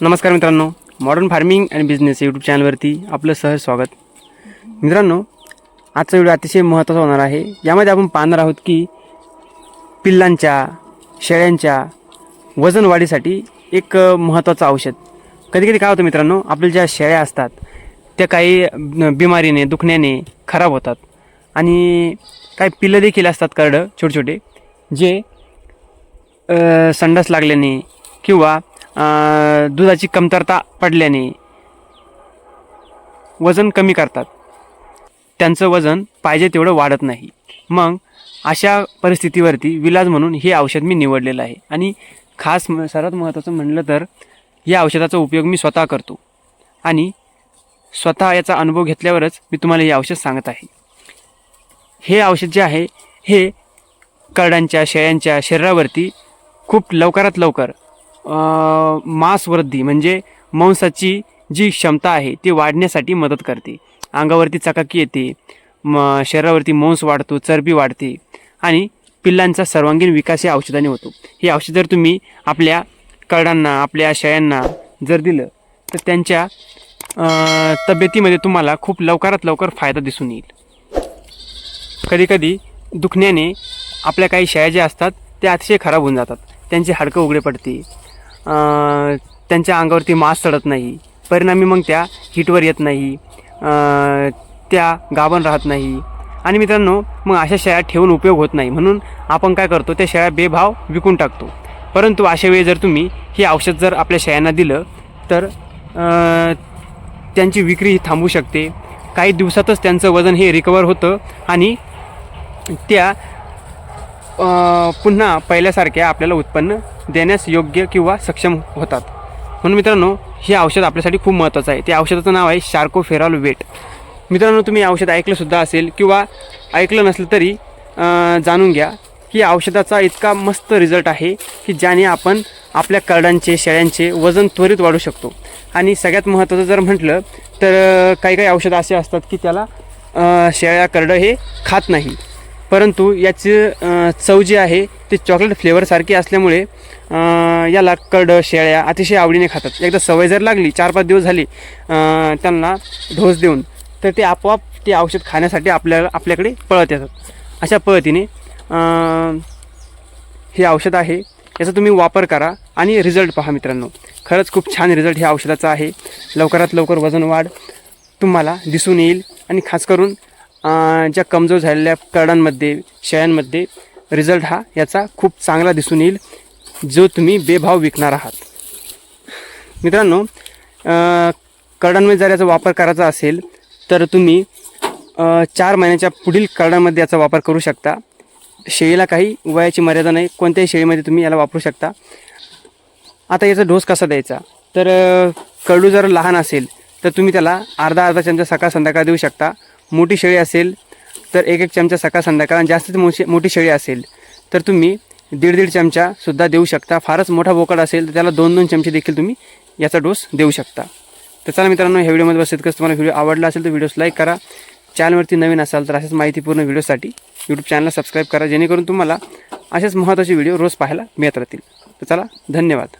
नमस्कार मित्रांनो modern farming and business YouTube चॅनलवरती आपलं सहज स्वागत. मित्रांनो आजचा व्हिडिओ अतिशय महत्त्वाचा होणार आहे. यामध्ये आपण पाहणार आहोत की पिल्लांच्या शेळ्यांच्या वजन वाढीसाठी एक महत्त्वाचं औषध. कधी कधी काय होतं मित्रांनो आपल्या ज्या शेळ्या असतात त्या काही बिमारीने दुखण्याने खराब होतात. आणि काही पिल्लं देखील असतात करडं छोटे छोटे जे संडास लागल्याने किंवा दुधाची कमतरता पडल्याने वजन कमी करतात. त्यांचं वजन पाहिजे तेवढं वाढत नाही. मग अशा परिस्थितीवरती विलाज म्हणून हे औषध मी निवडलेलं आहे. आणि खास म- सर्वात महत्त्वाचं म्हणलं तर या औषधाचा उपयोग मी स्वतः करतो. आणि स्वतः याचा अनुभव घेतल्यावरच मी तुम्हाला हे औषध सांगत आहे. हे औषध जे आहे हे करडांच्या शेळ्यांच्या शरीरावरती खूप लवकरात लवकर मांस मांसवृद्धी म्हणजे मांसाची जी क्षमता आहे ती वाढण्यासाठी मदत करते. अंगावरती चकाकी येते म शरीरावरती मांस वाढतो चरबी वाढते आणि पिल्लांचा सर्वांगीण विकास या औषधाने होतो. हे औषध जर तुम्ही आपल्या करडांना आपल्या शेळ्यांना जर दिलं तर त्यांच्या तब्येतीमध्ये तुम्हाला खूप लवकरात लवकर फायदा दिसून येईल. कधीकधी दुखण्याने आपल्या काही शेळ्या ज्या असतात त्या अतिशय खराब होऊन जातात. त्यांचे हाडकं उघडे पडते. त्यांच्या अंगावरती मास चढत नाही. परिणामी मग त्या हिटवर येत नाही. त्या गाभण राहत नाही. आणि मित्रांनो मग अशा शेळ्या ठेवून उपयोग होत नाही. म्हणून आपण काय करतो त्या शेळ्या बेभाव विकून टाकतो. परंतु अशा वेळी जर तुम्ही हे औषध जर आपल्या शेळ्यांना दिलं तर त्यांची विक्री ही थांबू शकते. काही दिवसातच त्यांचं वजन हे रिकवर होतं आणि त्या पुन्हा पहिल्यासारख्या आपल्याला उत्पन्न देण्यास योग्य किंवा सक्षम होतात. म्हणून मित्रांनो हे औषध आपल्यासाठी खूप महत्त्वाचं आहे. त्या औषधाचं नाव आहे शार्कोफेरॉल वेट. मित्रांनो तुम्ही औषध ऐकलंसुद्धा असेल किंवा ऐकलं नसलं तरी जाणून घ्या की औषधाचा इतका मस्त रिझल्ट आहे की ज्याने आपण आपल्या करडांचे शेळ्यांचे वजन त्वरित वाढू शकतो. आणि सगळ्यात महत्त्वाचं जर म्हटलं तर काही काही औषधं असे असतात की त्याला शेळ्या करडं हे खात नाही. परंतु याची चव जी आहे ती चॉकलेट फ्लेवरसारखी असल्यामुळे याला कड शेळ्या अतिशय आवडीने खातात. एकदा सवय जर लागली चार पाच दिवस झाली त्यांना ढोस देऊन तर ते आपोआप ते औषध खाण्यासाठी आपल्याला आपल्याकडे पळत येतात. अशा पद्धतीने हे औषध आहे याचा तुम्ही वापर करा आणि रिझल्ट पहा मित्रांनो. खरंच खूप छान रिझल्ट ह्या औषधाचा आहे. लवकरात लवकर वजन वाढ तुम्हाला दिसून येईल आणि खास करून ज्या कमजोर झालेल्या करडांमध्ये शेळ्यांमध्ये रिझल्ट हा याचा खूप चांगला दिसून येईल जो तुम्ही बेभाव विकणार आहात. मित्रांनो अं, करडांमध्ये जर याचा वापर करायचा असेल तर तुम्ही चार महिन्याच्या पुढील करडांमध्ये याचा वापर करू शकता. शेळीला काही वयाची मर्यादा नाही कोणत्याही शेळीमध्ये तुम्ही याला वापरू शकता. आता याचा डोस कसा द्यायचा? तर अ, कडू जर लहान असेल तर तुम्ही त्याला अर्धा अर्धा चमचा सकाळ संध्याकाळ देऊ शकता. मोठी शेळी असेल तर एक एक चमचा सकाळ संध्याकाळ आणि जास्तीत मोठी मोठी शेळी असेल तर तुम्ही दीड दीड चमचासुद्धा देऊ शकता. फारच मोठा बोकड असेल तर त्याला दोन दोन चमचे देखील तुम्ही याचा डोस देऊ शकता. तर चला मित्रांनो ह्या व्हिडिओमध्ये बस इतकंच तुम्हाला व्हिडिओ आवडला असेल तर व्हिडिओस लाईक करा. चॅनलवरती नवीन असाल तर अशाच माहितीपूर्ण व्हिडिओसाठी यूट्यूब चॅनलला सबस्क्राईब करा जेणेकरून तुम्हाला असेच महत्त्वाचे व्हिडिओ रोज पाहायला मिळत राहतील. तर चला धन्यवाद.